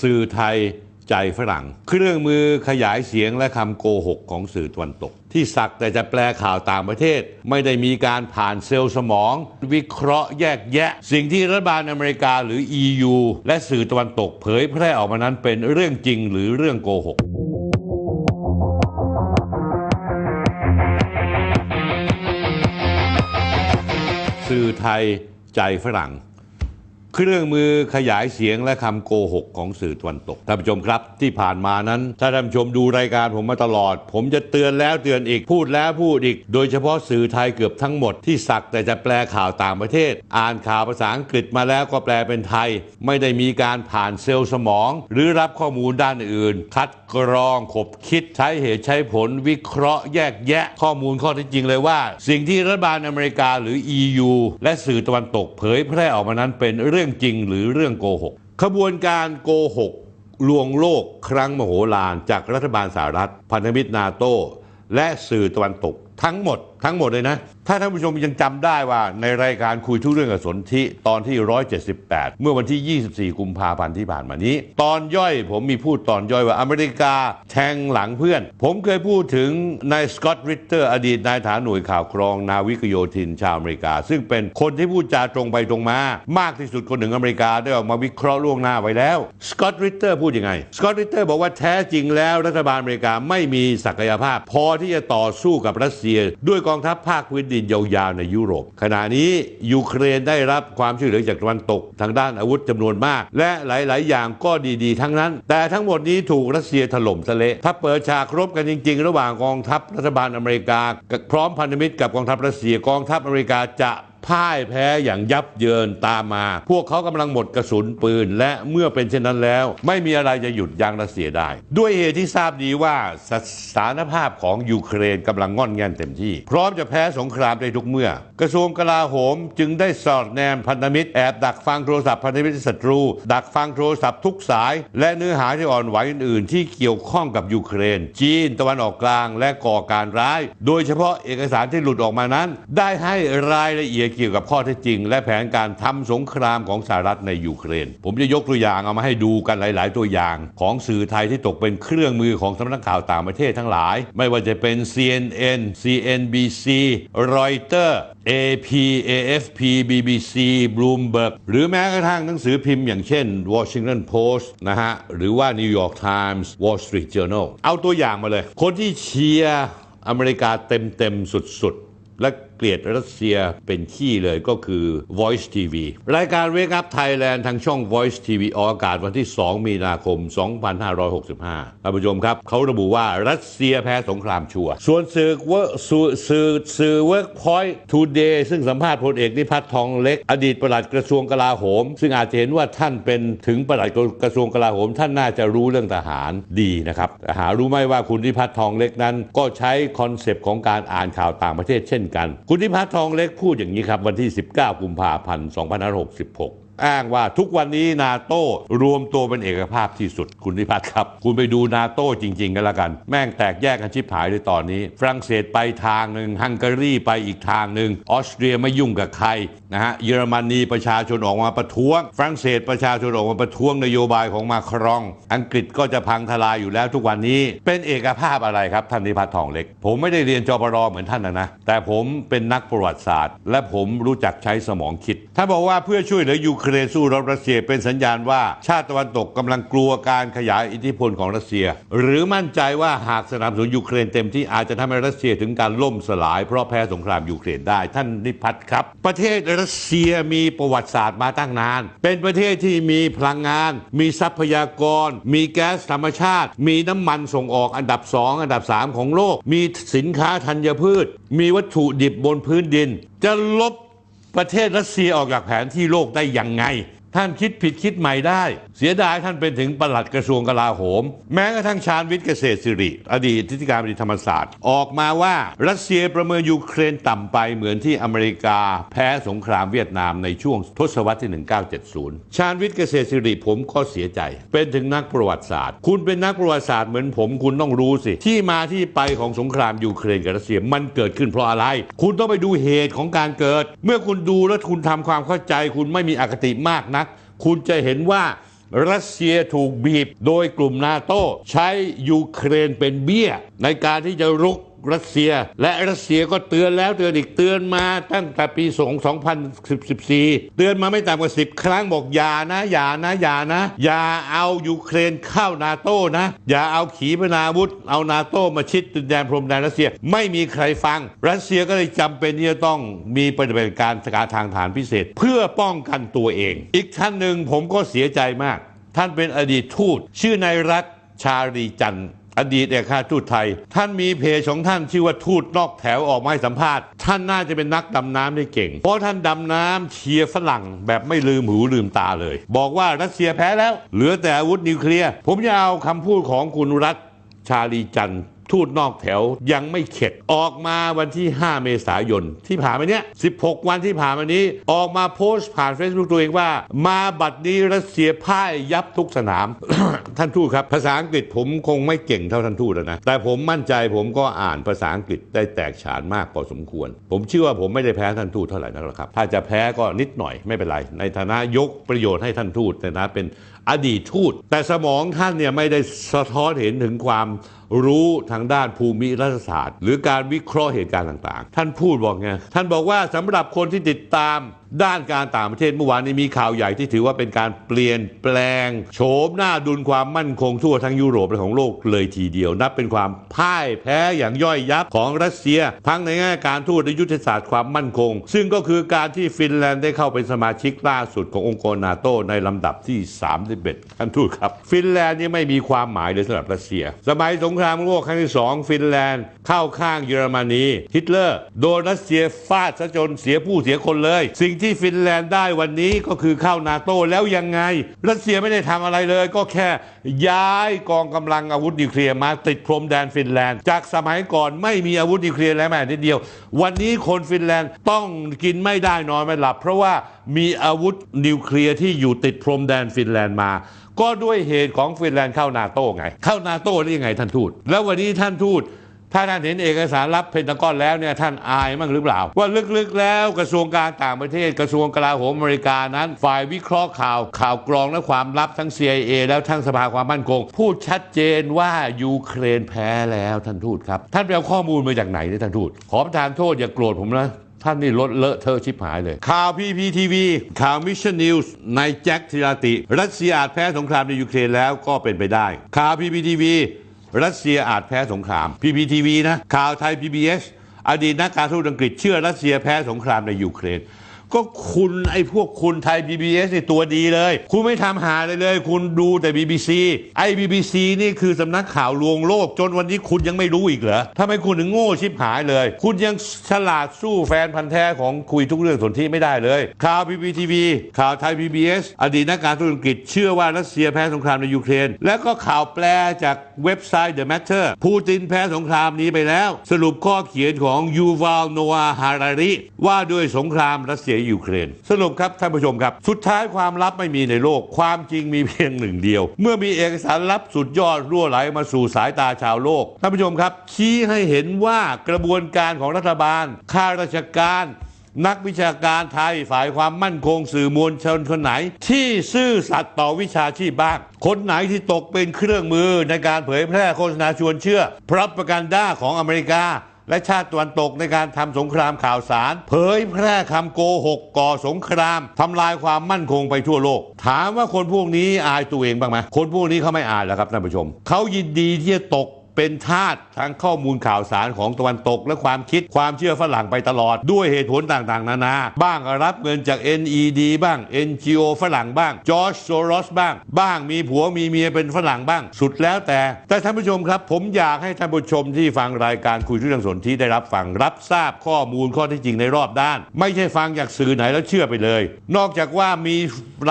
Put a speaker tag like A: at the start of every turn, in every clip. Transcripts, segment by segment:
A: สื่อไทยใจฝรั่ง เครื่องมือขยายเสียงและคำโกหกของสื่อตะวันตก ที่สักแต่จะแปลข่าวต่างประเทศ ไม่ได้มีการผ่านเซลล์สมอง วิเคราะห์แยกแยะ สิ่งที่รัฐบาลอเมริกาหรือ EU และสื่อตะวันตกเผยแพร่ออกมานั้นเป็นเรื่องจริงหรือเรื่องโกหกสื่อไทยใจฝรั่ง เครื่องมือขยายเสียงและคำโกหกของสื่อตะวันตกท่านผู้ชมครับ ที่ผ่านมานั้น ถ้าท่านผู้ชมดูรายการผมมาตลอด ผมจะเตือนแล้วเตือนอีกพูดแล้วพูดอีก โดยเฉพาะสื่อไทยเกือบทั้งหมดที่สักแต่จะแปลข่าวต่างประเทศ อ่านข่าวภาษาอังกฤษมาแล้วก็แปลเป็นไทย ไม่ได้มีการผ่านเซลล์สมอง หรือรับข้อมูลด้านอื่น คัดกรองขบคิดใช้เหตุใช้ผล วิเคราะห์แยกแยะข้อมูลข้อเท็จจริงเลยว่า สิ่งที่รัฐบาลอเมริกาหรือ EU และสื่อตะวันตกเผยแพร่ออกมานั้นเป็นเรื่องื่องจริงหรือเรื่องโกหกขบวนการโกหกลวงโลกครั้งมโหฬารจากรัฐบาลสหรัฐ พันธมิตรนาโต และสื่อตะวันตกทั้งหมด ทั้งหมดเลยนะ ถ้าท่านผู้ชมยังจำได้ว่าในรายการคุยทุกเรื่องกับสนธิตอนที่ 178 เมื่อวันที่ 24 กุมภาพันธ์ที่ผ่านมานี้ ตอนย่อยผมมีพูดตอนย่อยว่าอเมริกาแทงหลังเพื่อน ผมเคยพูดถึงนายสกอตต์ริตเตอร์อดีตนายฐานหน่วยข่าวกรองนาวิกโยธินชาวอเมริกา ซึ่งเป็นคนที่พูดจาตรงไปตรงมา มากที่สุดคนหนึ่งอเมริกาได้ออกมาวิเคราะห์ล่วงหน้าไว้แล้วสกอตต์ริตเตอร์พูดยังไงสกอตต์ริตเตอร์บอกว่าแท้จริงแล้วรัฐบาลอเมริกาไม่มีศักยภาพ พอที่จะต่อสู้กับรัสเซีย ด้วยกองทัพภาคพื้นดินยาวๆในยุโรป ขณะนี้ยูเครนได้รับความช่วยเหลือจากตะวันตก ทางด้านอาวุธจำนวนมาก และหลายๆ อย่างก็ดีๆ ทั้งนั้น แต่ทั้งหมดนี้ถูกรัสเซียถล่มทะเลถ้าเปิดฉากรบกันจริง ๆ ระหว่างกองทัพรัฐบาลอเมริกากับพร้อมพันธมิตรกับกองทัพรัสเซียกองทัพอเมริกาจะ พ่ายแพ้อย่างยับเยินตามมา พวกเขากำลังหมดกระสุนปืน และเมื่อเป็นเช่นนั้นแล้ว ไม่มีอะไรจะหยุดยั้งรัสเซียได้ ด้วยเหตุที่ทราบดีว่าสถานภาพของยูเครนกำลังง่อนแงนเต็มที่ พร้อมจะแพ้สงครามได้ทุกเมื่อ กระทรวงกลาโหมจึงได้สอดแนมพันธมิตรแอบดักฟังโทรศัพท์พันธมิตรศัตรู ดักฟังโทรศัพท์ทุกสาย และเนื้อหาที่อ่อนไหวอื่น ๆ ที่เกี่ยวข้องกับยูเครน จีนตะวันออกกลางและก่อการร้าย โดยเฉพาะเอกสารที่หลุดออกมานั้น ได้ให้รายละเอียดเกี่ยวกับข้อเท็จจริง และแผนการทำสงครามของสหรัฐในยูเครน ผมจะยกตัวอย่างเอามาให้ดูกันหลาย ๆ ตัวอย่าง ของสื่อไทยที่ตกเป็นเครื่องมือของสำนักข่าวต่างประเทศทั้งหลาย ไม่ว่าจะเป็น CNN CNBC Reuters AP AFP BBC Bloomberg หรือแม้กระทั่งหนังสือพิมพ์อย่างเช่น Washington Post นะฮะ หรือว่า New York Times Wall Street Journal เอาตัวอย่างมาเลย คนที่เชียร์อเมริกาเต็ม ๆ สุด ๆ และ กลียดรัสเซียเป็นขี้เลยก็คือ Voice TV รายการ Wake Up Thailand ทางช่อง Voice TV ออกอากาศวันที่ 2 มีนาคม 2565ท่านผู้ชมครับ เขาระบุว่ารัสเซียแพ้สงครามชัวร์ส่วนสื่อเวสื่อสื่อสื่อ Workpoint Today ซึ่งสัมภาษณ์พลเอกนิพัฒน์ทองเล็ก อดีตประหลัดกระทรวงกลาโหม ซึ่งอาจจะเห็นว่าท่านเป็นถึงประหลัดกระทรวงกลาโหม ท่านน่าจะรู้เรื่องทหารดีนะครับแต่หารู้ไหมว่าคุณนิพัฒน์ทองเล็กนั้น ก็ใช้คอนเซปต์ของการอ่านข่าวต่างประเทศเช่นกันคุณนิพัฒน์ทองเล็กพูดอย่างนี้ครับ วันที่ 19 กุมภาพันธ์ 2566 อ้างว่าทุกวันนี้นาโต้รวมตัวเป็นเอกภาพที่สุด คุณนิพัฒน์ครับ คุณไปดูนาโต้จริง ๆ กันละกัน แม่งแตกแยกกันชิบหายเลยตอนนี้ ฝรั่งเศสไปทางหนึ่งฮังการีไปอีกทางหนึ่งออสเตรียไม่ยุ่งกับใคร นะฮะเยอรมนีประชาชนออกมาประท้วง ฝรั่งเศสประชาชนออกมาประท้วงนโยบายของมาครอง อังกฤษก็จะพังทลายอยู่แล้วทุกวันนี้เป็นเอกภาพอะไรครับท่านนิพัฒน์ทองเล็ก ผมไม่ได้เรียนจปรเหมือนท่านนะนะ แต่ผมเป็นนักประวัติศาสตร์ และผมรู้จักใช้สมองคิดท่านบอกว่าเพื่อช่วยเหลือยูเครนสู้รบรัสเซียเป็นสัญญาณว่าชาติตะวันตกกำลังกลัวการขยายอิทธิพลของรัสเซีย หรือมั่นใจว่าหากสนับสนุนยูเครนเต็มที่อาจจะทำให้รัสเซียถึงการล่มสลายเพราะแพ้สงครามยูเครนได้ท่านนิพัฒน์ครับ ประเทศรัสเซียมีประวัติศาสตร์มาตั้งนาน เป็นประเทศที่มีพลังงาน มีทรัพยากร มีแก๊สธรรมชาติ มีน้ำมันส่งออกอันดับ 2 อันดับ 3 ของโลก มีสินค้าธัญพืช มีวัตถุดิบบนพื้นดิน จะลบประเทศรัสเซียออกจากแผนที่โลกได้อย่างไง ท่านคิดผิดคิดใหม่ได้ เสียดายท่านเป็นถึงปลัดกระทรวงกลาโหม แม้กระทั่งชาญวิทย์เกษตรสิริ อดีตทิติการบดีธรรมศาสตร์ ออกมาว่ารัสเซียประเมินยูเครนต่ำไปเหมือนที่อเมริกา แพ้สงครามเวียดนามในช่วงทศวรรษที่ 1970 ชาญวิทย์เกษตรสิริผมก็เสียใจ เป็นถึงนักประวัติศาสตร์ คุณเป็นนักประวัติศาสตร์เหมือนผมคุณต้องรู้สิ ที่มาที่ไปของสงครามยูเครนกับรัสเซียมันเกิดขึ้นเพราะอะไร คุณต้องไปดูเหตุของการเกิด เมื่อคุณดูแล้วคุณทำความเข้าใจ คุณไม่มีอคติมากนัก คุณจะเห็นว่ารัสเซียถูกบีบโดยกลุ่มนาโตใช้ยูเครนเป็นเบี้ยในการที่จะรุก รัสเซีย และรัสเซียก็เตือนแล้วเตือนอีกเตือนมาตั้งแต่ปี 2014 เตือนมาไม่ต่ำกว่า 10 ครั้งบอกอย่านะอย่านะอย่านะ อย่าเอายูเครนเข้านาโต้นะ อย่าเอาขีปนาวุธ เอานาโต้มาชิดดินแดนพรมแดนรัสเซียไม่มีใครฟัง รัสเซียก็เลยจำเป็นที่จะต้องมีปฏิบัติการสการทางฐานพิเศษ เพื่อป้องกันตัวเอง อีกท่านหนึ่งผมก็เสียใจมาก ท่านเป็นอดีตทูต ชื่อนายรัฐชาลีจันทร์ อดีตเอกอัครทูตไทย ท่านมีเพจของท่านชื่อว่าทูตนอกแถวออกมาให้สัมภาษณ์ ท่านน่าจะเป็นนักดำน้ำได้เก่ง เพราะท่านดำน้ำเชียร์ฝรั่งแบบไม่ลืมหูลืมตาเลย บอกว่ารัสเซียแพ้แล้ว เหลือแต่อาวุธนิวเคลียร์ ผมจะเอาคำพูดของคุณรัฐชาลีจัน ทูตนอกแถวยังไม่เข็ด ออกมาวันที่ 5 เมษายน ที่ผ่านมาเนี้ย 16 วันที่ผ่านมานี้ ออกมาโพสต์ผ่าน Facebook ตัวเองว่า มาบัดนี้รัสเซียพ่ายยับทุกสนาม ท่านทูตครับ ภาษาอังกฤษผมคงไม่เก่งเท่าท่านทูตนะ แต่ผมมั่นใจผมก็อ่านภาษาอังกฤษได้แตกฉานมากพอสมควร ผมเชื่อว่าผมไม่ได้แพ้ท่านทูตเท่าไหร่นักหรอกครับ ถ้าจะแพ้ก็นิดหน่อยไม่เป็นไร ในฐานะยกประโยชน์ให้ท่านทูตในฐานะเป็นอดีตทูตแต่สมองท่านเนี่ยไม่ได้สะท้อนเห็นถึงความ รู้ทางด้านภูมิรัฐศาสตร์ หรือการวิเคราะห์เหตุการณ์ต่างๆ ท่านพูดบอกไงท่านบอกว่าสำหรับคนที่ติดตามด้านการต่างประเทศเมื่อวานนี้มีข่าวใหญ่ที่ถือว่าเป็นการเปลี่ยนแปลง โฉมหน้าดุลความมั่นคงทั่วทั้งยุโรปและของโลกเลยทีเดียว นับเป็นความพ่ายแพ้อย่างย่อยยับของรัสเซีย ทั้งในแง่การทูตและยุทธศาสตร์ความมั่นคง ซึ่งก็คือการที่ฟินแลนด์ได้เข้าเป็นสมาชิกล่าสุดขององค์กรนาโตในลำดับที่31ท่านทูตครับ ฟินแลนด์นี่ไม่มีความหมายเลยสำหรับรัสเซีย สมัยสงครามครามโลกครั้งที่สองฟินแลนด์ เข้าข้างเยอรมนีฮิตเลอร์ โดนรัสเซียฟาดซะจนเสียผู้เสียคนเลย สิ่งที่ฟินแลนด์ได้วันนี้ก็คือเข้านาโตแล้วยังไง รัสเซียไม่ได้ทำอะไรเลย ก็แค่ย้ายกองกำลังอาวุธนิวเคลียร์มาติดพรมแดนฟินแลนด์ จากสมัยก่อนไม่มีอาวุธนิวเคลียร์แล้วแม้นิดเดียว วันนี้คนฟินแลนด์ต้องกินไม่ได้นอนไม่หลับ เพราะว่ามีอาวุธนิวเคลียร์ที่อยู่ติดพรมแดนฟินแลนด์มา ก็ด้วยเหตุของฟินแลนด์เข้านาโต้ไง เข้านาโต้ได้ยังไงท่านทูต แล้ววันนี้ท่านทูตถ้าท่านเห็นเอกสารรับเพนทากอนแล้วเนี่ยท่านอายมั้งหรือเปล่า ว่าลึกๆแล้วกระทรวงการต่างประเทศกระทรวงกลาโหมอเมริกานั้น ฝ่ายวิเคราะห์ข่าวข่าวกรองและความลับทั้ง CIA แล้วทั้งสภาความมั่นคง พูดชัดเจนว่ายูเครนแพ้แล้วท่านทูตครับ ท่านไปเอาข้อมูลมาจากไหนเนี่ยท่านทูตขอประทานโทษอย่าโกรธผมนะ ท่านนี่ลดเลอะเทอะชิบหายเลย ข่าวพีพีทีวีข่าวมิชชันนิวส์ในแจ็คธิราติ รัสเซียอาจแพ้สงครามในยูเครนแล้วก็เป็นไปได้ ข่าวพีพีทีวีรัสเซียอาจแพ้สงครามพีพีทีวีนะข่าวไทยพีบีเอสอดีตนักการทูตอังกฤษเชื่อรัสเซียแพ้สงครามในยูเครน ก็คุณไอ้พวกคุณไทย PBS นี่ตัวดีเลย คุณไม่ทำหาเลยเลย คุณดูแต่ BBC ไอ้ BBC นี่คือสำนักข่าวลวงโลก จนวันนี้คุณยังไม่รู้อีกเหรอทำไมคุณถึงโง่ชิบหายเลย คุณยังฉลาดสู้แฟนพันธ์แท้ของคุยทุกเรื่องสนที่ไม่ได้เลย ข่าว PPTV ข่าวไทย PBS อดีตนักการทูตอังกฤษเชื่อว่ารัสเซียแพ้สงครามในยูเครน แล้วก็ข่าวแปลจากเว็บไซต์ The Matter ปูตินแพ้สงครามนี้ไปแล้ว สรุปข้อเขียนของยูวาลโนอาฮาราริว่าด้วยสงครามรัสเซียยูเครน สรุปครับท่านผู้ชมครับ สุดท้ายความลับไม่มีในโลก ความจริงมีเพียงหนึ่งเดียว เมื่อมีเอกสารลับสุดยอดรั่วไหลมาสู่สายตาชาวโลกท่านผู้ชมครับชี้ให้เห็นว่ากระบวนการของรัฐบาลข้าราชการนักวิชาการไทยฝ่ายความมั่นคงสื่อมวลชนคนไหน ที่ซื่อสัตย์ต่อวิชาชีพบ้าง คนไหนที่ตกเป็นเครื่องมือในการเผยแพร่โฆษณาชวนเชื่อพรับประกันด้าของอเมริกา และชาติตะวันตกในการทำสงครามข่าวสาร เผยแพร่คำโกหกก่อสงครามทำลายความมั่นคงไปทั่วโลก ถามว่าคนพวกนี้อายตัวเองบ้างไหมคนพวกนี้เขาไม่อายแล้วครับท่านผู้ชมเขายินดีที่จะตก เป็นทาสทั้งข้อมูลข่าวสารของตะวันตก และความคิดความเชื่อฝรั่งไปตลอด ด้วยเหตุผลต่างๆ นานา บ้างรับเงินจาก NED บ้าง NGO ฝรั่งบ้างจอร์จโซรอสบ้าง บ้างมีผัวมีเมียเป็นฝรั่งบ้าง สุดแล้วแต่ แต่ท่านผู้ชมครับ ผมอยากให้ท่านผู้ชมที่ฟังรายการคุยเรื่องสนที่ได้รับฟังรับทราบข้อมูลข้อเที่จริงในรอบด้าน ไม่ใช่ฟังจากสื่อไหนแล้วเชื่อไปเลย นอกจากว่ามี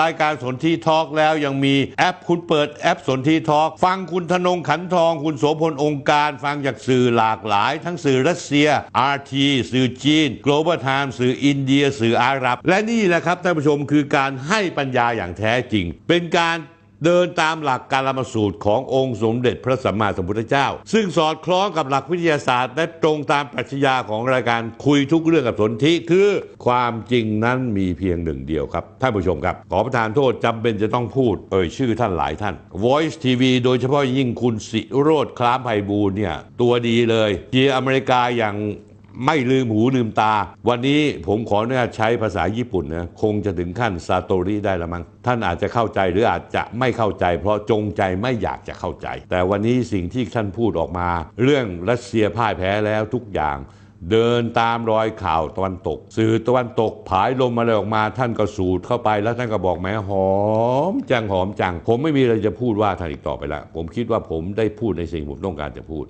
A: รายการสนที่ทอล์กแล้วยังมีแอปคุณเปิดแอปสนที่ทอล์กฟังคุณธนงขันทองคุณโสพลองค์การฟังจากสื่อหลากหลาย ทั้งสื่อรัสเซีย RT สื่อจีน Global Time สื่ออินเดีย สื่ออาหรับ และนี่แหละครับท่านผู้ชมคือการให้ปัญญาอย่างแท้จริง เป็นการ เดินตามหลักการละมสูตรขององค์สมเด็จพระสัมมาสัมพุทธเจ้า ซึ่งสอดคล้องกับหลักวิทยาศาสตร์ และตรงตามปรัชญาของรายการคุยทุกเรื่องกับสนธิคือ ความจริงนั้นมีเพียงหนึ่งเดียวครับ ท่านผู้ชมครับ ขอประทานโทษจำเป็นจะต้องพูด เอ่ยชื่อท่านหลายท่าน Voice TV โดยเฉพาะยิ่งคุณสิโรธคล้ามไพบูลย์เนี่ยตัวดีเลยเชียร์อเมริกาอย่าง ไม่ลืมหูลืมตา วันนี้ผมขออนุญาตใช้ภาษาญี่ปุ่นนะคงจะถึงขั้นซาโตริได้ละมั้งท่านอาจจะเข้าใจหรืออาจจะไม่เข้าใจ เพราะจงใจไม่อยากจะเข้าใจ แต่วันนี้สิ่งที่ท่านพูดออกมา เรื่องรัสเซียพ่ายแพ้แล้วทุกอย่างเดินตามรอยข่าวตะวันตก สื่อตะวันตกผายลมอะไรออกมา ท่านก็สูดเข้าไปแล้วท่านก็บอกแหมหอมจังหอมจัง ผมไม่มีอะไรจะพูดว่าท่านอีกต่อไปล้วผมคิดว่าผมได้พูดในสิ่งผมต้องการจะพูด